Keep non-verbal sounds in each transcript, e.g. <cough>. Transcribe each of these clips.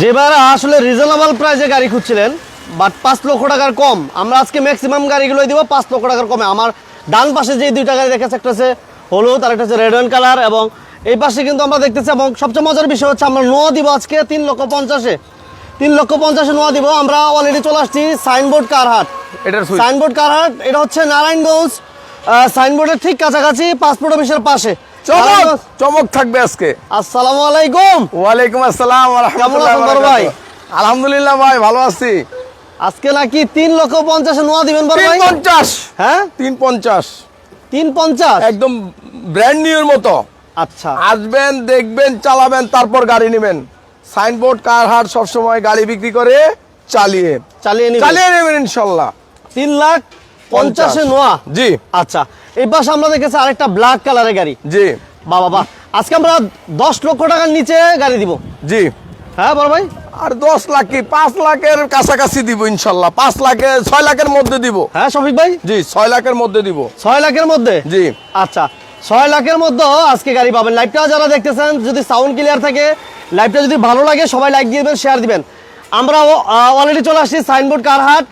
যেবার আসলে রিজনেবল প্রাইসে গাড়ি খুঁজছিলেন বাট পাঁচ লক্ষ টাকার কম। আমরা আজকে ম্যাক্সিমাম গাড়িগুলোই দিব পাঁচ লক্ষ টাকার কমে। আমার ডান পাশে যে দুইটা গাড়ি দেখাচ্ছে একটা হচ্ছে হলুদ আর একটা হচ্ছে রেড ওয়াইন কালার এবং এই পাশে কিন্তু আমরা দেখতেছি এবং সবচেয়ে মজার বিষয় হচ্ছে আমরা নোয়া দিব আজকে তিন লক্ষ পঞ্চাশে। তিন লক্ষ পঞ্চাশে নোয়া দিব। আমরা অলরেডি চলে আসছি সাইনবোর্ড কারহাট এটা সাইনবোর্ড কারহাট এটা হচ্ছে নারায়ণগঞ্জ সাইনবোর্ডের ঠিক কাছাকাছি পাসপোর্ট অফিসের পাশে। চমক! চমক থাকবে আজকে। আসসালামু আলাইকুম। ওয়ালাইকুম আসসালাম কেমন ভাই? আলহামদুলিল্লাহ ভাই ভালো আছি। আজকে নাকি তিন লক্ষ পঞ্চাশে নোয়া দিবেন ভাই? পঞ্চাশ। হ্যাঁ? তিন পঞ্চাশ। তিন পঞ্চাশ? একদম ব্র্যান্ড নিউর মতো। আচ্ছা। আসবেন দেখবেন চালাবেন তারপর গাড়ি নেবেন। সাইনবোর্ড কার হাট সবসময় গাড়ি বিক্রি করে চালিয়ে। চালিয়ে চালিয়ে নেবেন ইনশাল্লাহ। তিন লাখ পঞ্চাশে নোয়া? জি। আচ্ছা এই পাশে আমরা দেখেছি আরেকটা ব্ল্যাক কালারের গাড়ি। জি। বাবা বাহ আজকে আমরা দশ লক্ষ টাকার নিচে গাড়ি দিব। জি। হ্যাঁ বড় ভাই? আর দশ লাখ কি? পাঁচ লাখের কাছাকাছি দিব ইনশাল্লাহ। পাঁচ লাখের ছয় লাখের মধ্যে দিব। হ্যাঁ শফিক ভাই? জি ছয় লাখের মধ্যে দিব। ছয় লাখের মধ্যে? জি। আচ্ছা ছয় লাখের মধ্যে আজকে গাড়ি পাবেন। লাইভটা যারা দেখতেছেন যদি সাউন্ড ক্লিয়ার থাকে লাইভটা যদি ভালো লাগে সবাই লাইক দিয়ে দেবেন শেয়ার দিবেন। আমরা অলরেডি চলে আসছি সাইনবোর্ড কারহাট।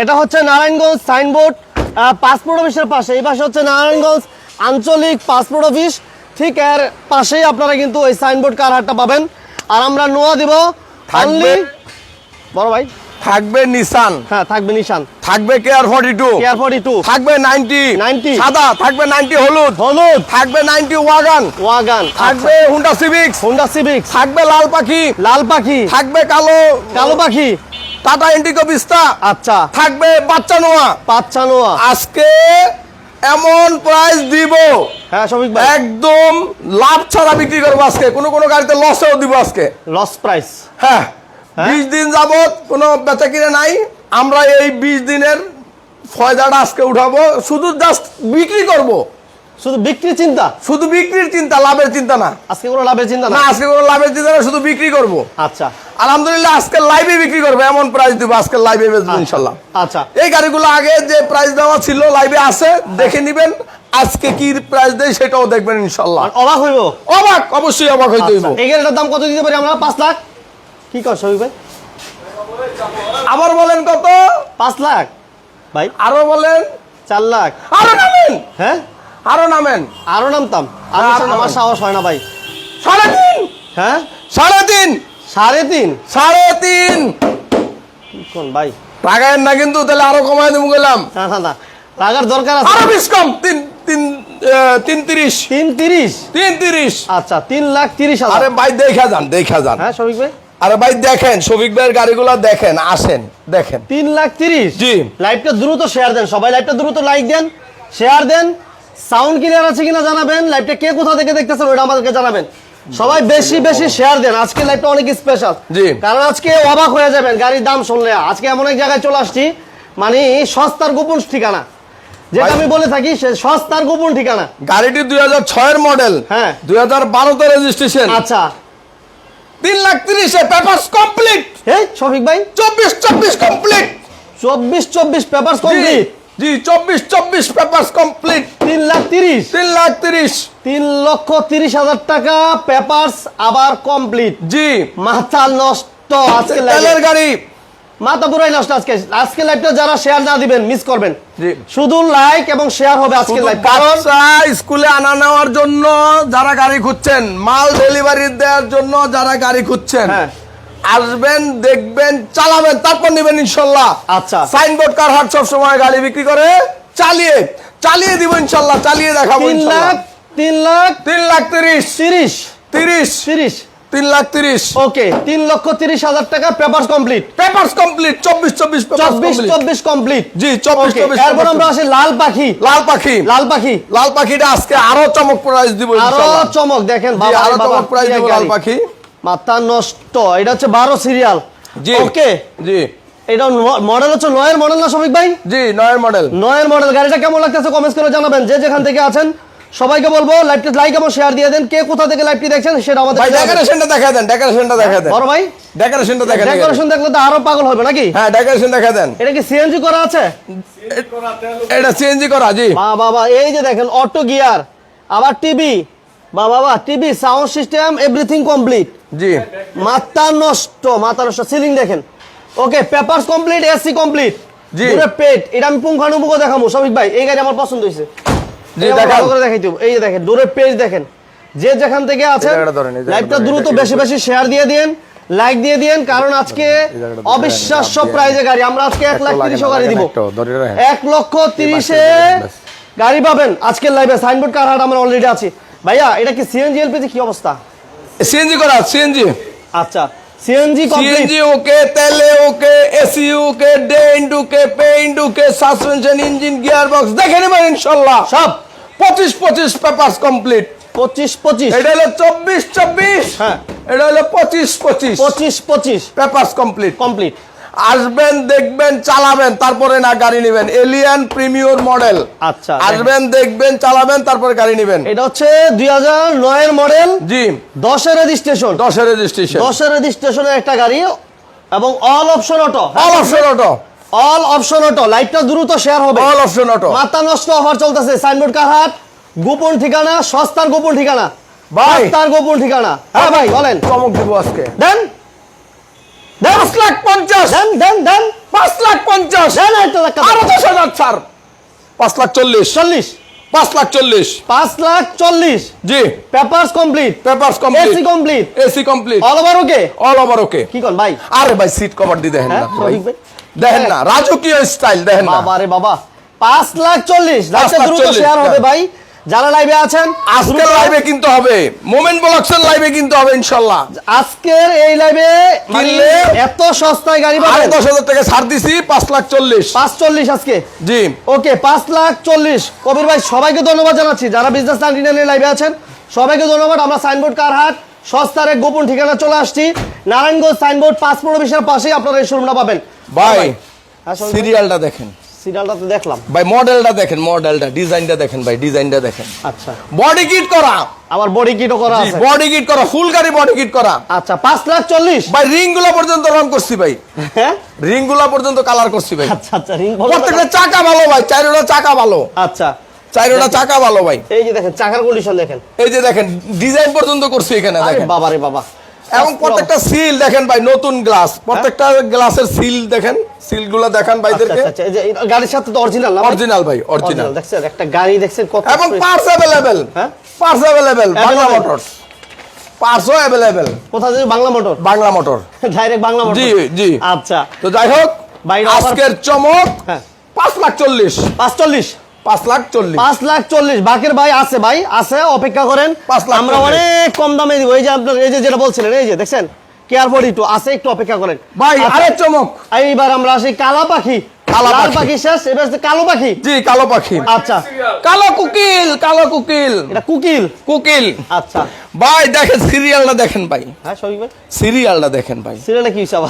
এটা হচ্ছে নারায়ণগঞ্জ সাইনবোর্ড। পাসপোর্ট অফিসের পাশে। এই পাশে হচ্ছে নারায়ণগঞ্জ আঞ্চলিক পাসপোর্ট অফিস। ঠিক এর পাশেই আপনারা কিন্তু ওই সাইনবোর্ড কারহাটটা পাবেন। আর আমরা নোয়া দিব থাকবে। বড় ভাই। থাকবে নিসান হ্যাঁ থাকবে নিশান। থাকবে care forty two care forty two থাকবে নাইনটি 90 সাদা। থাকবে নাইনটি হলুদ। হলুদ। থাকবে নাইনটি ওয়াগান। ওয়াগান থাকবে হুন্ডা সিভিক্স হুন্ডা সিভিক্স থাকবে লাল পাখি। লাল পাখি। থাকবে কালো। কালো পাখি। টাটা ইন্ডিগো পিস্তা আচ্ছা। থাকবে বাচ্চা নোয়া। বাচ্চা নোয়া। আজকে এমন প্রাইস দিব। হ্যাঁ শফিক ভাই। একদম লাভ ছাড়া বিক্রি করব আজকে। কোনো কোনো গাড়িতে লসেও দিব আজকে। লস প্রাইস হ্যাঁ বিশ দিন যাবত কোনো বেচা কিনে নাই। আমরা এই বিশ দিনের ফয়দাটা আজকে উঠাবো। শুধু জাস্ট বিক্রি করব। শুধু বিক্রির চিন্তা? শুধু বিক্রির চিন্তা লাভের চিন্তা না। আজকে কোনো লাভের চিন্তা না? আজকে কোনো লাভের চিন্তা না শুধু বিক্রি করব। আচ্ছা। আলহামদুলিল্লাহ আজকে লাইভে বিক্রি করব এমন প্রাইস দিব আজকে লাইভে বেচবো ইনশাল্লাহ আচ্ছা। এই গাড়িগুলো আগে যে প্রাইস দেওয়া ছিল লাইভে আছে দেখে নিবেন। আজকে কি প্রাইস দেয় সেটাও দেখবেন ইনশাল্লাহ অবাক হইব? অবাক অবশ্যই অবাক হইতে হইব। আচ্ছা, এই গাড়িটার দাম কত দিতে পারি আমরা? পাঁচ লাখ? কি কর শফিক ভাই? আবার বলেন কত? পাঁচ লাখ? ভাই? আরও বলেন। চার লাখ। আরও নামেন! হ্যাঁ? আরও নামেন। আরও নামতাম। আমার সাহস হয় না ভাই। সাড়ে তিন! হ্যাঁ? সাড়ে তিন! সাড়ে তিন? সাড়ে তিন! কোন ভাই? টাকায় না কিন্তু তাহলে আরও কমায় দেবো গেলাম। না না না। রাগার দরকার আছে। আরও বিশ কম! তিন তিন তিন তিরিশ। তিন তিরিশ? তিন তিরিশ! আচ্ছা তিন লাখ তিরিশ হাজার। আরে ভাই দেখা যান দেখা যান। হ্যাঁ শফিক ভাই? আরে ভাই দেখেন শফিক ভাইয়ের গাড়িগুলো দেখেন আসেন দেখেন। তিন লাখ তিরিশ? জি। লাইভটা দ্রুত শেয়ার দেন। সবাই লাইভটা দ্রুত লাইক দেন শেয়ার দেন। সাউন্ড ক্লিয়ার আছে কিনা জানাবেন? লাইভটা কে কোথা থেকে দেখতেছেন ওটা আমাদেরকে জানাবেন। সবাই বেশি বেশি শেয়ার দেন। আজকে লাইভটা অনেক স্পেশাল জি। কারণ আজকে অবাক হয়ে যাবেন গাড়ির দাম শুনলে। আজকে এমন এক জায়গায় চলে আসছি মানে সস্তার গোপন ঠিকানা। যেটা আমি বলে থাকি সে সস্তার গোপন ঠিকানা। গাড়িটি দুই হাজার ছয়ের মডেল হ্যাঁ। দুই হাজার বারোতে রেজিস্ট্রেশন আচ্ছা। তিন লাখ তিরিশে পেপার কমপ্লিট এই শফিক ভাই। চব্বিশ চব্বিশ কমপ্লিট চব্বিশ চব্বিশ পেপার কমপ্লিট জি চব্বিশ চব্বিশ পেপার কমপ্লিট তিন লাখ তিরিশ। তিন লাখ তিরিশ। তিন লক্ষ তিরিশ হাজার টাকা পেপারস আবার কমপ্লিট জি। মাথা নষ্ট আজকে তেলের গাড়ি। মাথা পুরাই নষ্ট আজকে। আজকে লাইভটা যারা শেয়ার না দিবেন মিস করবেন। শুধু লাইক এবং শেয়ার হবে আজকে লাইভ কারণ স্কুলে আনা নেওয়ার জন্য যারা গাড়ি খুঁজছেন মাল ডেলিভারি দেওয়ার জন্য যারা গাড়ি খুঁজছেন হ্যাঁ। আসবেন দেখবেন চালাবেন তারপর নেবেন ইনশাল্লাহ। আচ্ছা। সাইনবোর্ড কার হাট সব সময় গাড়ি বিক্রি করে? চালিয়ে চালিয়ে দিব ইনশাল্লাহ চালিয়ে দেখাবো তিন। লাখ তিন লাখ তিন লাখ তিরিশ। তিরিশ। তিরিশ। তিরিশ। তিন লাখ তিরিশ। ওকে তিন লক্ষ তিরিশ হাজার টাকা পেপারস কমপ্লিট। পেপার কমপ্লিট চব্বিশ চব্বিশ চব্বিশ চব্বিশ কমপ্লিট। জি চব্বিশ চব্বিশ এরপর আমরা আসি লাল পাখি। লাল পাখি। লাল পাখি। লাল পাখিটা আজকে আরও চমক প্রাইজ দিব আরও চমক দেখেন আরও চমক প্রাইজ দিব লাল পাখি। মাথা নষ্ট এটা হচ্ছে বারো সিরিয়াল জি। ওকে জি। এটা মডেল হচ্ছে নয়ের মডেল না শফিক ভাই? জি নয়ের মডেল নয়ের মডেল গাড়িটা কেমন লাগতেছে কমেন্টস করে জানাবেন। যে যেখান থেকে আছেন সবাইকে বলব লাইভটি লাইক এবং শেয়ার দিয়ে দেন। কে কোথা থেকে লাইভটি দেখছেন সেটা আমাদের ভাই ডেকোরেশনটা দেখা দেন ডেকোরেশনটা দেখা দেন। বড় ভাই। ডেকোরেশনটা দেখা দেন। ডেকোরেশন দেখলে তো আরও পাগল হবে নাকি? হ্যাঁ ডেকোরেশন দেখা দেন। এটা কি সিএনজি করা আছে? এটা সিএনজি করা জি। মা বাবা এই যে দেখেন অটো গিয়ার আবার টিভি বা বাবা TV sound system everything complete জি। মাথা নষ্ট মাথা নষ্ট সিলিং দেখেন। Okay papers complete AC complete জি। পুরো পেট এটা আমি পুঙ্খানুপুঙ্খ দেখাবো শফিক ভাই এই গাড়ি আমার পছন্দ হয়েছে। জি, করে। এই যে দেখেন দূরের পেজ দেখেন। যে যেখান থেকে লাইভটা দ্রুত বেশি বেশি শেয়ার দিয়ে দিন লাইক দিয়ে দিন কারণ আজকে অবিশ্বাস্য প্রাইজে গাড়ি। আমরা আজকে এক লাখ তিরিশও গাড়ি দিব। এক লক্ষ তিরিশে। গাড়ি পাবেন। আজকের লাইভে সাইনবোর্ড কার হাট আমরা অলরেডি আছি। ভাইয়া এটা কি সিএনজি এলপিজি কি অবস্থা? সিএনজি করা সিএনজি আচ্ছা সিএনজি কমপ্লিট সিএনজি ওকে তেলে okay AC okay dent okay paint okay suspension engine gear box দেখে নেবেন ইনশাল্লাহ। সব। পঁচিশ পঁচিশ পেপারস কমপ্লিট পঁচিশ পঁচিশ। এটা হলো চব্বিশ চব্বিশ। হ্যাঁ। এটা হলো পঁচিশ পঁচিশ। পঁচিশ পঁচিশ। পেপারস কমপ্লিট কমপ্লিট আসবেন দেখবেন চালাবেন তারপরে না গাড়ি নেবেন। এলিয়ান প্রিমিয়র মডেল আচ্ছা আসবেন দেখবেন চালাবেন তারপরে গাড়ি নেবেন। এটা হচ্ছে দুই হাজার নয়ের মডেল জি। দশের রেজিস্ট্রেশন দশের রেজিস্ট্রেশন দশের রেজিস্ট্রেশনের একটা গাড়ি এবং all option auto all option auto all option auto লাইটটা দ্রুত শেয়ার হবে। অল অপশন অটো মাথা নষ্ট অফার চলতেছে। সাইনবোর্ড কারহাট গোপন ঠিকানা সস্তার গোপন ঠিকানা। ভাই। সস্তার গোপন ঠিকানা। হ্যাঁ ভাই বলেন। চমক দিব আজকে। দেন। পাঁচ লাখ পঞ্চাশ। দেন দেন দেন। পাঁচ লাখ পঞ্চাশ। আরও দশ হাজার ছাড় পাঁচ লাখ চল্লিশ। চল্লিশ। পাঁচ লাখ চল্লিশ। পাঁচ লাখ চল্লিশ। জি। Papers complete papers AC complete complete AC complete all over okay all over okay কি কোন ভাই? আরে ভাই সিট কভার দি দেখেন হ্যাঁ না দেখেন না রাজকীয় স্টাইল দেখেন না। বাবা রে বাবা। পাঁচ লাখ চল্লিশ। দ্রুত শেয়ার হবে হ্যাঁ। ভাই। যারা লাইভে আছেন আজকে লাইভে কিনতে হবে। মোমেন্ট ব্লকসের লাইভে কিনতে হবে ইনশাল্লাহ। আজকের এই লাইভে কিনলে এত সস্তায় গাড়ি পাবেন। দশ হাজার টাকা ছাড় দিছি পাঁচ লাখ চল্লিশ। পাঁচ চল্লিশ আজকে? জি। ওকে পাঁচ লাখ চল্লিশ। কবির ভাই সবাইকে ধন্যবাদ জানাচ্ছি। যারা বিজনেস নাইনটিনের লাইভে আছেন সবাইকে ধন্যবাদ। আমরা সাইনবোর্ড কারহাট সস্তার এক গোপন ঠিকানা চলে আসছি। নারায়ণগঞ্জ সাইনবোর্ড পাসপোর্ট অফিসের পাশেই আপনারা এই শোরুমটা পাবেন। ভাই সিরিয়ালটা দেখেন। সিরিয়ালটা তো দেখলাম। ভাই মডেলটা দেখেন মডেলটা ডিজাইনটা দেখেন ভাই ডিজাইনটা দেখেন। আচ্ছা। বডি কিট করা। আমার বডি কিটও করা আছে। বডি কিট করা ফুল গাড়ি বডি কিট করা। আচ্ছা পাঁচ লাখ চল্লিশ। ভাই রিংগুলা পর্যন্ত রং করছি ভাই। হ্যাঁ? রিংগুলা পর্যন্ত কালার করছি ভাই। আচ্ছা আচ্ছা রিং প্রত্যেকটা চাকা ভালো ভাই চাইরোটা চাকা ভালো। আচ্ছা। চাইরোটা চাকা ভালো ভাই। এই যে দেখেন চাকার কন্ডিশন দেখেন। এই যে দেখেন ডিজাইন পর্যন্ত করছি এখানে দেখেন। বাবা রে বাবা। এবং প্রত্যেকটা সিল দেখেন ভাই নতুন গ্লাস প্রত্যেকটা গ্লাসের সিল দেখেন সিলগুলা দেখান আচ্ছা, ভাইদেরকে। আচ্ছা, আচ্ছা, এই গাড়ির সাথে তো অরিজিনাল না অরিজিনাল ভাই অরিজিনাল দেখছেন? একটা গাড়ি দেখছেন কত এবং। পার্টস অ্যাভেলেবেল হ্যাঁ? Parts available Bangla? মোটরস পার্টসও অ্যাভেলেবেল কোথা থেকে? Bangla motor Bangla motor direct Bangla motor জি, জি। আচ্ছা। তো যাই হোক আজকের চমক হ্যাঁ। পাঁচ লাখ চল্লিশ। পাঁচ চল্লিশ পাঁচ লাখ চল্লিশ। পাঁচ লাখ চল্লিশ। বাকের ভাই আছে ভাই আছে অপেক্ষা করেন। পাঁচ লাখ আমরা অনেক কম দামে দিব। এই যে আপনার এই যে যেটা বলছিলেন এই যে দেখছেন? কেয়ার ফর আছে একটু অপেক্ষা করেন। ভাই আচ্ছা, আরে চমক। এইবার আমরা আসি কালা পাখি। কালা পাখি। পাখি শেষ এবার কালো পাখি। জি কালো পাখি। আচ্ছা। কালো কুকিল কালো কুকিল। এটা কুকিল। কুকিল। আচ্ছা। ভাই দেখেন সিরিয়ালটা দেখেন ভাই। হ্যাঁ সবই ভাই। সিরিয়ালটা দেখেন ভাই। সিরিয়ালে কি হিসাব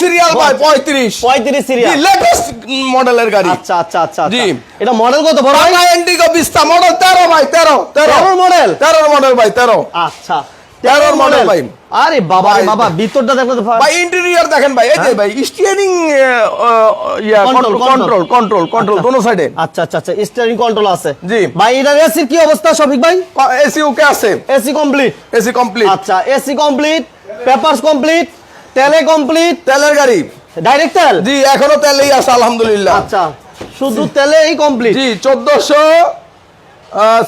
সিরিয়াল ভাই পঁয়ত্রিশ। পঁয়ত্রিশ। সিরিয়াল। লেটেস্ট মডেলের গাড়ি। আচ্ছা আচ্ছা আচ্ছা জি। আচ্ছা। এটা মডেল কত বড় ভাই? ইন্ডিগো বিস্তা মডেল তেরো ভাই তেরো তেরো। তেরোর মডেল তেরোর মডেল ভাই তেরো। আচ্ছা। তেরোর মডেল ভাই আরে বাবা বাবা ভিতরটা দেখো তো ভাই ইন্টেরিয়র দেখেন ভাই এই যে ভাই স্টিয়ারিং ইয়া কন্ট্রোল কন্ট্রোল কন্ট্রোল। দোনো সাইডে আচ্ছা আচ্ছা আচ্ছা স্টিয়ারিং কন্ট্রোল আছে। জি। ভাই এটার এসির কি অবস্থা শফিক ভাই? এসি ওকে আছে। এসি কমপ্লিট এসি কমপ্লিট আচ্ছা এসি কমপ্লিট পেপারস কমপ্লিট তেলে কমপ্লিট তেলের গাড়ি। ডাইরেক্ট তেল? জি এখনও তেলেই আছে আলহামদুলিল্লাহ। আচ্ছা শুধু তেলেই কমপ্লিট জি চোদ্দশো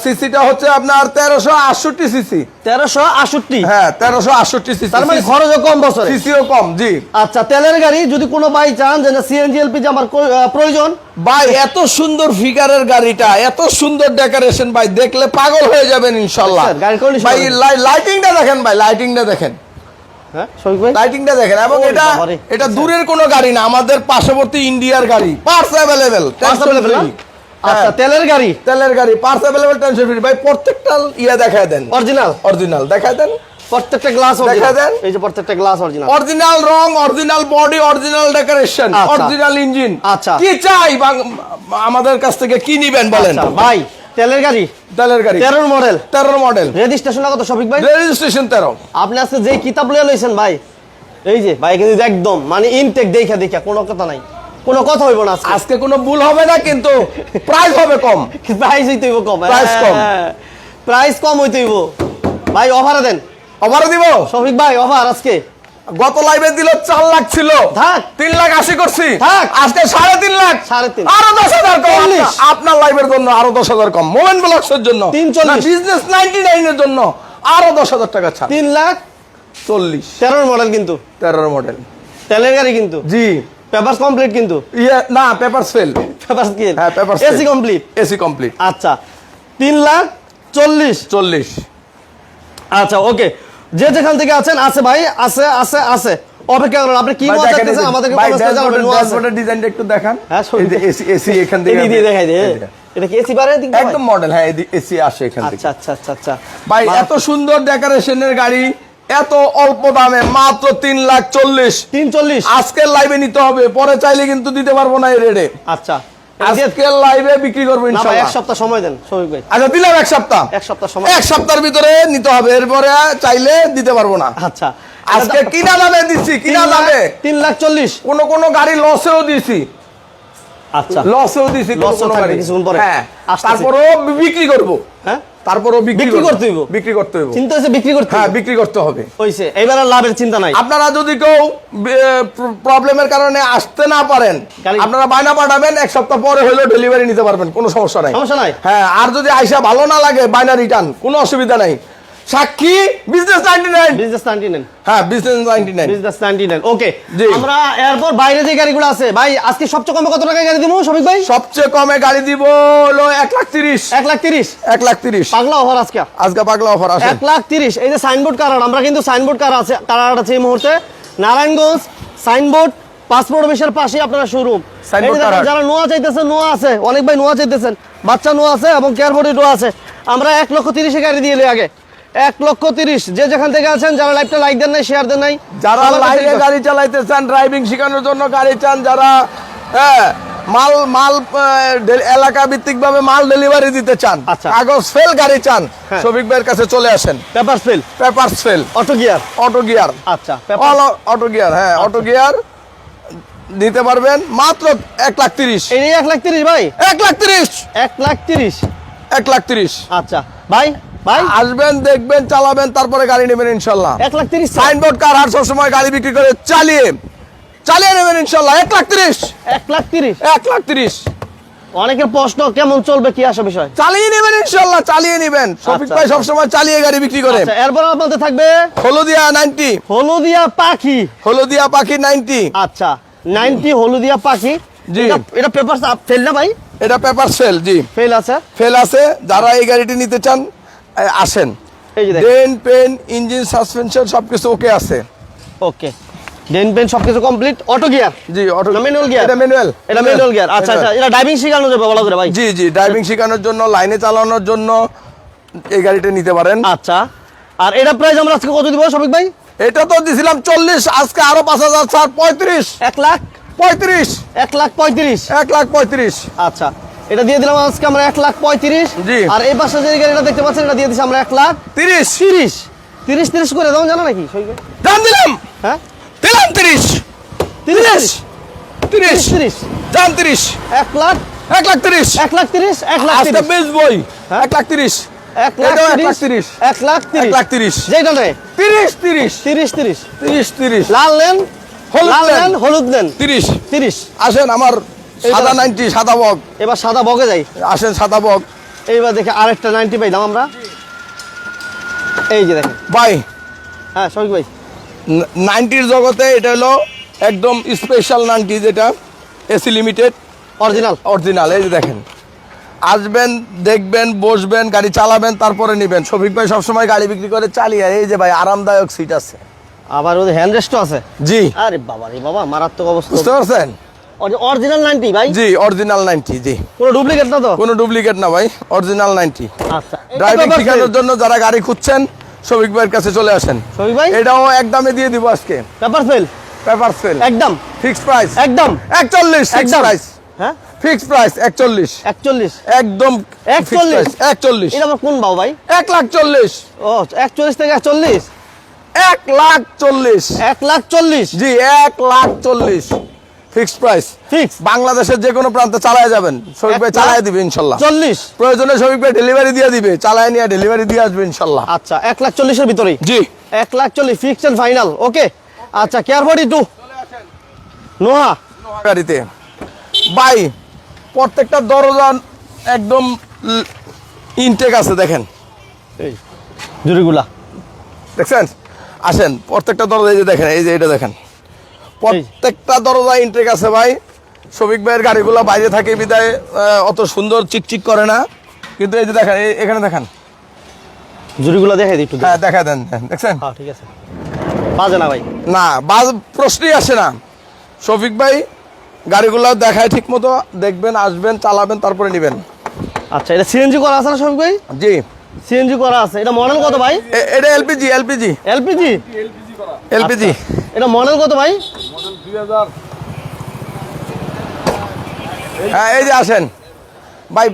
সিসিটা হচ্ছে আপনার তেরোশো আটষট্টি সিসি। তেরোশো আষট্টি হ্যাঁ তেরোশো আটষট্টি সিসি তার মানে খরচও কম বছরে? সিসিও কম জি। আচ্ছা তেলের গাড়ি যদি কোনো ভাই চান যে সিএনজি এলপিজি আমার প্রয়োজন? ভাই এত সুন্দর ফিগারের গাড়িটা এত সুন্দর ডেকোরেশন ভাই দেখলে পাগল হয়ে যাবেন ইনশাল্লাহ। ভাই লাইটিংটা দেখেন ভাই লাইটিংটা দেখেন। হ্যাঁ লাইটিংটা দেখেন এবং এটা এটা দূরের কোনো গাড়ি না আমাদের পার্শ্ববর্তী ইন্ডিয়ার গাড়ি পার্টস অ্যাভেলেবেল? আচ্ছা তেলের গাড়ি? তেলের গাড়ি পার্টস অ্যাভেলেবেল টেনশন ফ্রি ভাই প্রত্যেকটা ইয়ে দেখায় দেন। অরিজিনাল অরিজিনাল দেখায় দেন। প্রত্যেকটা গ্লাস অরিজিনাল দেন। এই যে প্রত্যেকটা গ্লাস অরিজিনাল অরিজিনাল রং অরিজিনাল বডি অরিজিনাল ডেকোরেশন আচ্ছা। অরিজিনাল ইঞ্জিন আচ্ছা। কি চাই আমাদের কাছ থেকে কি নিবেন বলেন? ভাই তেলের গাড়ি? তেলের গাড়ি। তেরোর মডেল তেরো মডেল রেজিস্ট্রেশন কত শফিক ভাই? রেজিস্ট্রেশন তেরো। আপনি আজকে যে কিতাব লিয়ে লইছেন ভাই এই যে ভাই কিন্তু একদম মানে ইনটেক দেখা দেখা কোনো কথা নাই। কোনো কথা হইব না আজকে। কোনো ভুল হবে না কিন্তু প্রাইস হবে কম। <laughs> প্রাইস হইতে হইব কম Price কম। হ্যাঁ। প্রাইস কম হইতেইব ভাই অফারে দেন। অফারে দিব? শফিক ভাই অফার আজকে। গত লাইভে দিল চার লাখ ছিল। থাক। তিন লাখ আশি করছি। থাক। আজকে সাড়ে তিন লাখ। সাড়ে তিন। আরও দশ হাজার কম। আপনার- লাইভের জন্য আরও দশ হাজার কম। মোমেন্ট ব্লগসের জন্য। তিন চল্লিশ। বিজনেস নাইনটি নাইনের জন্য আরও দশ হাজার টাকা ছাড়। তিন লাখ চল্লিশ। তেরোর মডেল কিন্তু। তেরোর মডেল তেলের গাড়ি কিন্তু। জি। পেপার কমপ্লিট কিন্তু? ইয়ে না পেপার ফেল পেপার কি? হ্যাঁ paper AC complete AC complete আচ্ছা তিন লাখ চল্লিশ। চল্লিশ। আচ্ছা ওকে যে যেখান থেকে আছেন আছে ভাই আছে আছে আছে। অপেক্ষা করুন আপনি কি মজা চাইতেছেন আমাদেরকে ড্যাশবোর্ডের- ডিজাইনটা একটু দেখান। হ্যাঁ, এই যে এসি এসি এখান থেকে এদিক দিয়ে দেখাই দে। এটা কি এসি বারে একদম মডেল হ্যাঁ এসি আসে এখান থেকে। আচ্ছা আচ্ছা আচ্ছা। আচ্ছা ভাই এত সুন্দর ডেকোরেশনের গাড়ি এত অল্প দামে মাত্র তিন লাখ চল্লিশ। তিন চল্লিশ? আজকের লাইভে নিতে হবে পরে চাইলে কিন্তু দিতে পারব না এই রেটে আচ্ছা। আজকের লাইভে বিক্রি করব না এক সপ্তাহ সময় দেন শফিক ভাই। আচ্ছা দিলাম এক সপ্তাহ। এক সপ্তাহ সময় এক সপ্তাহের ভিতরে নিতে হবে এরপরে চাইলে দিতে পারব না। আচ্ছা। আজকে কিনা দামে দিচ্ছি কিনা দামে। তিন লাখ চল্লিশ। কোন কোন গাড়ি লসেও দিছি। আচ্ছা। লসেও দিছি কিছুক্ষণ পরে। হ্যাঁ। বিক্রি করব। হ্যাঁ? তারপরেও বিক্রি বিক্রি করতে হইব। বিক্রি করতে হইব। চিন্তা হয়েছে বিক্রি করতে হ্যাঁ বিক্রি করতে হবে। আর লাভের চিন্তা নাই। আপনারা যদি কেউ প্রবলেমের কারণে আসতে না পারেন আপনারা বায়না পাঠাবেন এক সপ্তাহ পরে হলেও ডেলিভারি নিতে পারবেন কোনো সমস্যা নাই। সমস্যা নাই? হ্যাঁ আর যদি আইসা ভালো না লাগে বায়না রিটার্ন কোনো অসুবিধা নাই। সাক্ষী business ninety nine business ninety nine হ্যাঁ business ninety nine business ninety nine okay আমরা এরপর বাইরে যে গাড়িগুলো আছে ভাই আজকে সবচেয়ে কমে কত টাকায় গাড়ি দিব শফিক ভাই? সবচেয়ে কমে গাড়ি দিব হলো লাখ তিরিশ। এক লাখ তিরিশ? এক লাখ তিরিশ। পাগলা অফার আজকে? আজকে পাগলা অফার এক লাখ তিরিশ। এই যে সাইনবোর্ড কারার আমরা কিন্তু সাইনবোর্ড কার আছে কারার আছে এই মুহূর্তে। নারায়ণগঞ্জ সাইনবোর্ড পাসপোর্ট অফিসের পাশে আপনারা শোরুম যারা নোয়া চাইতেছেন নোয়া আছে। অনেক ভাই নোয়া চাইতেছেন। বাচ্চা নোয়া আছে এবং কেয়ারবোর্ডি নোয়া আছে। আমরা এক লক্ষ তিরিশে গাড়ি দিয়ে আগে। এক লক্ষ তিরিশ। যে যেখান থেকে আছেন যারা লাইভটা লাইক দেন নাই শেয়ার দেন নাই যারা লাইভে গাড়ি চালাইতে চান ড্রাইভিং শেখানোর জন্য গাড়ি চান যারা হ্যাঁ মাল মাল এলাকা ভিত্তিক ভাবে মাল ডেলিভারি দিতে চান আচ্ছা। কাগজ ফেল গাড়ি চান হ্যাঁ। শফিক ভাইয়ের কাছে চলে আসেন। পেপার ফেল পেপারস ফেল অটো গিয়ার অটো গিয়ার আচ্ছা পেপার অটো গিয়ার হ্যাঁ অটো গিয়ার দিতে পারবেন মাত্র এক লাখ তিরিশ। এই এক লাখ তিরিশ ভাই? এক লাখ তিরিশ। এক লাখ তিরিশ। এক লাখ তিরিশ। আচ্ছা ভাই? ভাই? আসবেন দেখবেন চালাবেন তারপরে গাড়ি নেবেন ইনশাল্লাহ। এক লাখ তিরিশ সাইনবোর্ড কার আর সবসময় গাড়ি বিক্রি করে চালিয়ে চালিয়ে নেবেন ইনশাল্লাহ। এক লাখ তিরিশ। এক লাখ তিরিশ। এক লাখ তিরিশ। অনেকের প্রশ্ন কেমন চলবে কি আসা বিষয়? চালিয়ে নেবেন ইনশাল্লাহ চালিয়ে নেবেন। শফিক আচ্ছা, ভাই আচ্ছা। সবসময় চালিয়ে গাড়ি বিক্রি করে। আচ্ছা এরপর আপনাদের থাকবে? হলদিয়া নাইনটি। হলুদিয়া পাখি। হলদিয়া পাখি নাইনটি। আচ্ছা নাইনটি হলুদিয়া পাখি। জি। এটা- পেপার ফেল না ভাই? এটা পেপার সেল জি। ফেল আছে। ফেল আছে। যারা এই গাড়িটি নিতে চান আসেন। ডেন পেন ইঞ্জিন সাসপেনশন সবকিছু ওকে আছে। ওকে ডেন পেন সবকিছু কমপ্লিট অটো গিয়ার জি অটো ম্যানুয়াল গিয়ার এটা ম্যানুয়াল এটা ম্যানুয়াল গিয়ার আচ্ছা আচ্ছা এটা ড্রাইভিং শেখানো যাবে বলা করে ভাই। জি জি ড্রাইভিং শেখানোর জন্য লাইনে চালানোর জন্য এই গাড়িটা নিতে পারেন। আচ্ছা আর এটা প্রাইস আমরা আজকে কত দিব শফিক ভাই? এটা তো দিছিলাম চল্লিশ আজকে আরও পাঁচ হাজার ছাড় পঁয়ত্রিশ। এক লাখ? পঁয়ত্রিশ। এক লাখ পঁয়ত্রিশ। এক লাখ পঁয়ত্রিশ। আচ্ছা এটা দিয়ে দিলাম আজকে আমরা এক লাখ পঁয়ত্রিশ। আর এই পাশে যে গাড়িটা দেখতে পাচ্ছেন এটা দিয়ে দিচ্ছি আমরা এক লাখ। তিরিশ। তিরিশ। তিরিশ তিরিশ করে দাও জানো নাকি? দাম দিলাম। হ্যাঁ? দিলাম তিরিশ। তিরিশ। তিরিশ। তিরিশ দাম তিরিশ। এক লাখ। এক লাখ তিরিশ। এক লাখ তিরিশ এক লাখ তিরিশ। বেশ বই। হ্যাঁ? এক লাখ তিরিশ। এক লাখ এটাও এক লাখ তিরিশ। এক লাখ তিরিশ। লাখ তিরিশ। যেটা নেই তিরিশ তিরিশ। তিরিশ তিরিশ। তিরিশ তিরিশ। লাল নেন হলুদ। নেন হলুদ নেন তিরিশ। তিরিশ। আসেন আমার সাদা নাইনটি সাদা বক। এবার সাদা বগে যাই। আসেন সাদা বক। এইবার দেখে আরেকটা নাইনটি পাইলাম আমরা। এই যে দেখেন। ভাই হ্যাঁ শফিক ভাই। নাইনটির জগতে এটা হলো একদম স্পেশাল নাইনটি যেটা এসি লিমিটেড। অরিজিনাল অরিজিনাল এই যে দেখেন। আসবেন দেখবেন বসবেন গাড়ি চালাবেন তারপরে নেবেন। শফিক ভাই সবসময় গাড়ি বিক্রি করে চালিয়ে এই যে ভাই আরামদায়ক সিট আছে। আবার ওদের হ্যান্ড রেস্টও আছে। জি। আরে বাবা রে বাবা মারাত্মক অবস্থা। বুঝতে পারছেন? অরিজিনাল নাইনটি ভাই? জি অরিজিনাল নাইনটি জি। কোনো ডুপ্লিকেট না তো? কোনো ডুপ্লিকেট না ভাই অরিজিনাল নাইনটি আচ্ছা ড্রাইভিং শেখানোর জন্য যারা গাড়ি খুঁজছেন শফিক ভাইয়ের কাছে চলে আসেন। শফিক ভাই? এটাও একদমে দিয়ে দিব আজকে। পেপার ফেল পেপার সেল একদম। ফিক্সড প্রাইস একদম। একচল্লিশ ফিক্সড একদম। প্রাইস হ্যাঁ? ফিক্সড প্রাইস একচল্লিশ। একচল্লিশ। একদম একচল্লিশ? একচল্লিশ। এটা আবার কোন বাবু ভাই? এক লাখ চল্লিশ। ও একচল্লিশ থেকে চল্লিশ এক লাখ চল্লিশ। এক লাখ চল্লিশ। জি এক লাখ চল্লিশ। Fixed price. ফিক্স বাংলাদেশের যে কোনো প্রান্তে চালায় যাবেন। শফিক ভাই চালায় দিবে ইনশাল্লাহ। চল্লিশ। প্রয়োজনে শফিক ভাই ডেলিভারি দিয়ে দিবে। চালায় নিয়ে ডেলিভারি দিয়ে আসবে ইনশাল্লাহ। আচ্ছা এক লাখ চল্লিশের ভিতরেই? জি। এক লাখ চল্লিশ ফিক্সড এন্ড ফাইনাল ওকে আচ্ছা কেয়ার ফর্টি টু নোহা গাড়িতে। বাই প্রত্যেকটা দরজা একদম ইনটেক আছে দেখেন। এই জুড়িগুলা। দেখছেন? আসেন প্রত্যেকটা দরজা এই যে দেখেন এই যে এটা দেখেন। প্রত্যেকটা দরজা ইনটেক আছে ভাই। শফিক ভাইয়ের গাড়িগুলো বাইরে থাকে বিদায় অত সুন্দর চিকচিক করে না। কিন্তু এই যে দেখেন এখানে দেখেন। জুড়িগুলা দেখাই দিই একটু হ্যাঁ দেখা দেন দেখছেন? হ্যাঁ ঠিক আছে। বাজে না ভাই। না বাজ প্রশ্নই আসে না। শফিক ভাই গাড়িগুলো দেখায় ঠিক মতো দেখবেন আসবেন চালাবেন তারপরে নেবেন। আচ্ছা এটা সিএনজি করা আছে না সব ভাই? জি। সিএনজি করা আছে। এটা মডেল কত ভাই? এটা এলপিজি এলপিজি এলপিজি এলপিজি এটা মডেল কত ভাই? হ্যাঁ এই যে আসেন। ভাই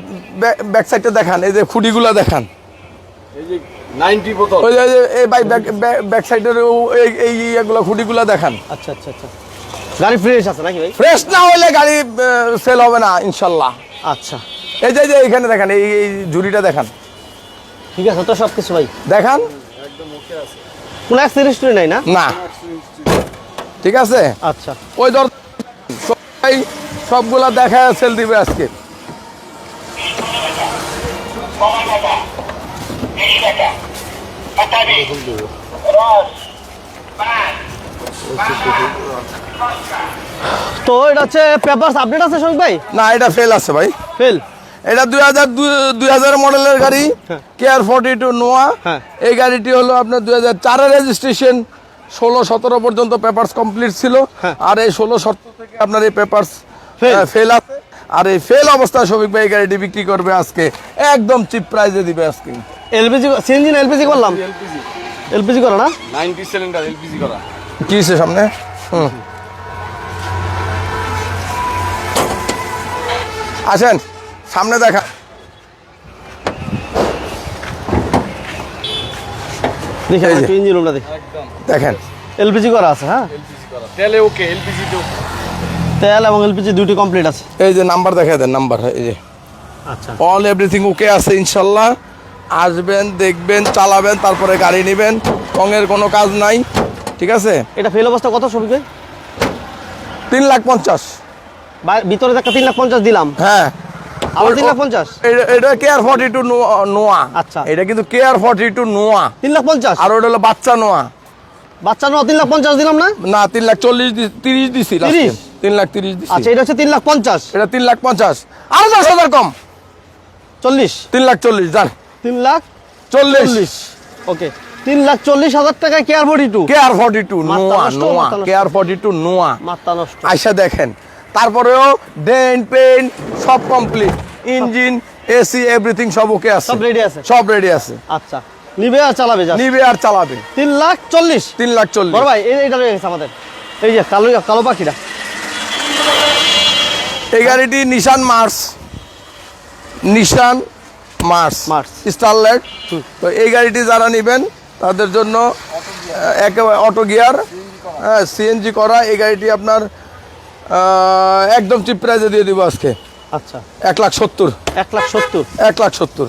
ব্যাক সাইডটা দেখান এই যে খুঁটিগুলো দেখান। ওই যে ওই এই ভাই ব্যাক সাইডের এই এই ইয়েগুলো খুঁটিগুলো দেখান। আচ্ছা আচ্ছা আচ্ছা। গাড়ি ফ্রেশ আছে নাকি ভাই? ফ্রেশ না হলে গাড়ি সেল হবে না ইনশাল্লাহ। আচ্ছা। এই যে এই যে এইখানে দেখান এই এই ঝুড়িটা দেখান। ঠিক আছে তো সব কিছু ভাই। দেখান। কোনো অ্যাক্সিডেন্ট নাই না? না। ঠিক আছে? আচ্ছা। ওই দর সবাই সবগুলা দেখায় সেল দিবে আজকে। তো এটা হচ্ছে পেপারস আপডেট আছে সব ভাই? না এটা ফেল আছে ভাই। ফেল এটা দুই হাজার দুই হাজার মডেলের গাড়ি। KR forty two Noah. এই গাড়িটি হলো আপনার দুই হাজার চারের রেজিস্ট্রেশন ষোলো সতেরো পর্যন্ত পেপারস কমপ্লিট ছিল। হ্যাঁ। আর এই ষোলো সতেরো থেকে আপনার এই পেপারস। ফেল আছে। আর এই ফেল অবস্থায় শফিক ভাই গাড়িটি বিক্রি করবে আজকে। একদম চিপ প্রাইসে দিবে আজকে। এলপিজি সিএনজি না এলপিজি করলাম? LPG LPG. করা না? নাইনটি সিলিন্ডার এলপিজি করা। কি হয়েছে সামনে? হুম। আসেন সামনে দেখা দেখে এই যে। একটু ইঞ্জিন রুমটা দেখি। একদম। দেখেন। এলপিজি করা আছে হ্যাঁ? এলপিজি করা তেলে ওকে এলপিজি তো তেল এবং এলপিজি দুইটি কমপ্লিট আছে। এই যে নাম্বার দেখা দেন নাম্বার এই যে। আচ্ছা। অল এভরিথিং ওকে আছে ইনশাল্লাহ। আসবেন দেখবেন চালাবেন তারপরে গাড়ি নেবেন। রঙের কোনো কাজ নাই ঠিক আছে? এটা ফেল অবস্থা কত সবই তিন লাখ পঞ্চাশ। ভিতরে একটা তিন লাখ পঞ্চাশ দিলাম। হ্যাঁ। লাখ পঞ্চাশ? এটা- কেয়ার নোয়া। আচ্ছা। এটা কিন্তু কেয়ার নোয়া। লাখ পঞ্চাশ? আর ওটা হলো বাচ্চা নোয়া। বাচ্চা নেওয়া তিন লাখ দিলাম না? না লাখ চল্লিশ দি- তিরিশ দিছি last এ। 30? তিন লাখ তিরিশ দিছি। আচ্ছা এটা হচ্ছে লাখ পঞ্চাশ। এটা তিন লাখ আরও কম। চল্লিশ। তিন লাখ চল্লিশ যান তিন লাখ ওকে তিন লাখ চল্লিশ হাজার টাকায় KR forty two KR forty two Noah নষ্ট, নোয়া। মাথা কেয়ার ফর্টি টু নোয়া। মাত্রা নষ্ট। আইসা দেখেন। তারপরেও ডেন্ট পেন সব কমপ্লিট ইঞ্জিন এসি এভরিথিং সব ওকে আছে। সব রেডি আছে? সব রেডি আছে। আচ্ছা। নিবে আর চালাবে যা নিবে আর চালাবে। তিন লাখ চল্লিশ? তিন লাখ চল্লিশ। বড় ভাই এই- এইটা রয়ে গেছে আমাদের। এই যে কালো কালো পাখিটা। এই গাড়িটি Nissan March Nissan March March. Starlight তো এই গাড়িটি যারা নেবেন তাদের জন্য একেবারে অটো গিয়ার হ্যাঁ সিএনজি করা। এই গাড়িটি আপনার একদম চিপ প্রাইজে দিয়ে দিব আজকে। আচ্ছা। এক লাখ সত্তর। এক লাখ সত্তর? এক লাখ সত্তর।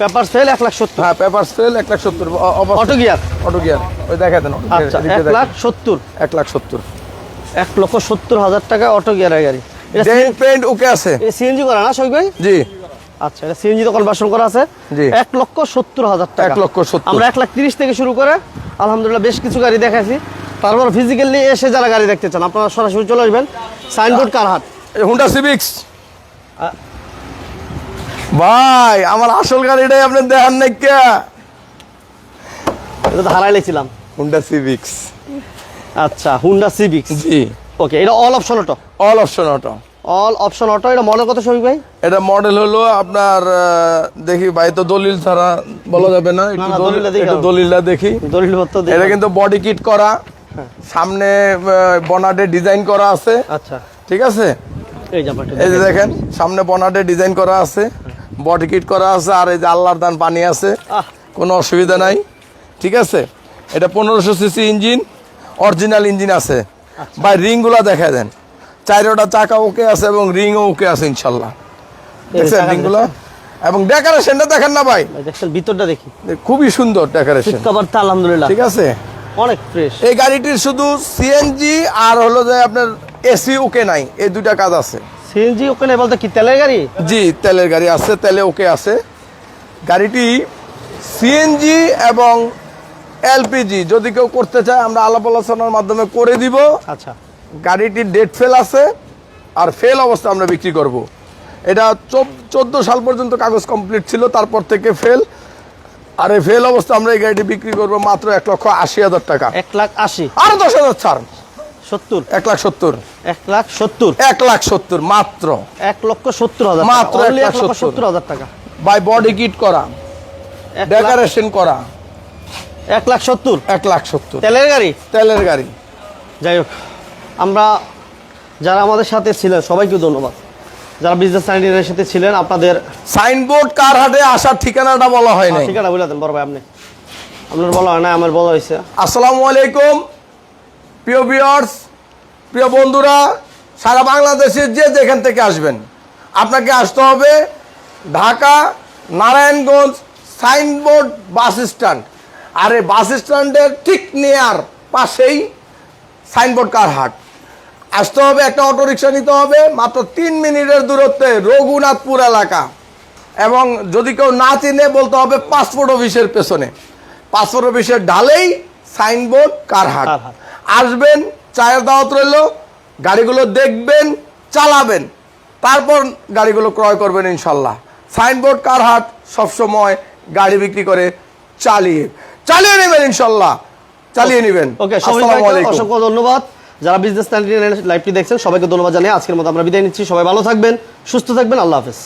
পেপার এক লাখ সত্তর? হ্যাঁ পেপার সেল এক লাখ সত্তর। Auto gear? Auto gear. ওই দেখা দেন আচ্ছা এক লাখ সত্তর। এক লাখ সত্তর। এক লক্ষ সত্তর হাজার টাকা অটো গিয়ারের গাড়ি। পেন্ট ওকে আছে। সিএনজি করা না সই ভাই জি। আচ্ছা এটা সিএনজি তো কনভার্সন করা আছে। জি। এক লক্ষ সত্তর হাজার টাকা। এক লক্ষ সত্তর। আমরা এক লাখ তিরিশ থেকে শুরু করে আলহামদুলিল্লাহ বেশ কিছু গাড়ি দেখাইছি। তারপর ফিজিক্যালি এসে যারা গাড়ি দেখতে চান আপনারা সরাসরি চলে আসবেন। সাইনবোর্ড কারহাট হুন্ডা সিভিক্স ভাই আমার আসল গাড়িটাই আপনি দেখান নাই কে? এটা তো হারাই লেছিলাম হুন্ডা সিভিক্স আচ্ছা হুন্ডা সিভিক্স জি। ওকে এটা all option auto all option auto all option auto এটা মডেল কত সবই ভাই? এটা মডেল হলো আপনার দেখি ভাই তো দলিল ছাড়া বলা যাবে না একটু দলিল- দলিলটা দেখি। দলিলটা দেখি। দিয়ে এটা কিন্তু বডি কিট করা। সামনে বনাটে ডিজাইন করা আছে। আচ্ছা। ঠিক আছে? এই যে দেখেন সামনে বনাটে ডিজাইন করা আছে। বডি কিট করা আছে আর এই যে আল্লাহর দান পানি আছে। কোনো অসুবিধা নাই। ঠিক আছে? এটা পনেরোশো সিসি ইঞ্জিন অরিজিনাল ইঞ্জিন আছে। আচ্ছা। ভাই রিংগুলা দেখা দেন। চারোটা চাকা ওকে আছে এবং রিংও ওকে আছে ইনশাল্লাহ। দেখছেন রিংগুলো এবং ডেকোরেশনটা দেখেন না ভাই? দেখছেন ভিতরটা দেখি। খুবই সুন্দর ডেকোরেশন আলহামদুলিল্লাহ। ঠিক আছে? অনেক ফ্রেশ এই গাড়িটির শুধু সিএনজি আর হলো যে আপনার এসি ওকে নাই এই দুইটা কাজ আছে। সিএনজি ওখানে বলতে কি তেলের গাড়ি? জি তেলের গাড়ি আছে তেলে ওকে আছে। গাড়িটি সিএনজি এবং এলপিজি যদি কেউ করতে চায় আমরা আলাপ আলোচনার মাধ্যমে করে দিব। আচ্ছা। গাড়িটির ডেট ফেল আছে আর ফেল অবস্থা আমরা বিক্রি করব। এটা চোদ্দ সাল পর্যন্ত কাগজ কমপ্লিট ছিল তারপর থেকে ফেল আর এই ফেল অবস্থা আমরা এই গাড়িটি বিক্রি করব মাত্র এক লক্ষ আশি হাজার টাকা। এক লাখ আশি। আরও দশ হাজার ছাড়। সত্তর। এক লাখ সত্তর। এক লাখ সত্তর। এক লাখ সত্তর মাত্র। এক লক্ষ সত্তর হাজার মাত্র। এক লাখ সত্তর। হাজার টাকা। বাই বডি কিট করা। ডেকোরেশন করা। এক লাখ সত্তর। এক লাখ সত্তর। তেলের গাড়ি? তেলের গাড়ি। যাই হোক আমরা যারা আমাদের সাথে ছিলেন সবাইকে ধন্যবাদ। যারা বিজনেস সাইন্টিনের সাথে ছিলেন আপনাদের সাইনবোর্ড কার হাটে আসার ঠিকানাটা বলা হয় না ঠিকানা বলে দেন বড় ভাই আপনি। আপনার বলা হয় না আমার বলা হয়েছে। আসসালামু আলাইকুম। প্রিয় ভিউয়ার্স প্রিয় বন্ধুরা সারা বাংলাদেশের যে যেখান থেকে আসবেন আপনাকে আসতে হবে Dhaka Narayanganj signboard bus stand. আর এই বাস স্ট্যান্ডের ঠিক নেয়ার পাশেই সাইনবোর্ড কার হাট। আসতে হবে একটা অটো রিক্সা নিতে হবে মাত্র তিন মিনিটের দূরত্বে রঘুনাথপুর এলাকা। এবং যদি কেউ না চিনে বলতে হবে পাসপোর্ট অফিসের পেছনে। পাসপোর্ট অফিসের ঢালেই সাইনবোর্ড কারহাট। আসবেন চায়ের দাওয়াত রইল গাড়িগুলো দেখবেন চালাবেন। তারপর গাড়িগুলো ক্রয় করবেন ইনশাল্লাহ। সাইনবোর্ড কারহাট সবসময় গাড়ি বিক্রি করে চালিয়ে। চালিয়ে নেবেন ইনশাল্লাহ। চালিয়ে নেবেন। ওকে অসংখ্য ধন্যবাদ। যারা বিজনেস লাইভটি দেখছেন, সবাইকে ধন্যবাদ জানিয়ে আজকের মতো আমরা বিদায় নিচ্ছি। সবাই ভালো থাকবেন, সুস্থ থাকবেন, আল্লাহ হাফেজ।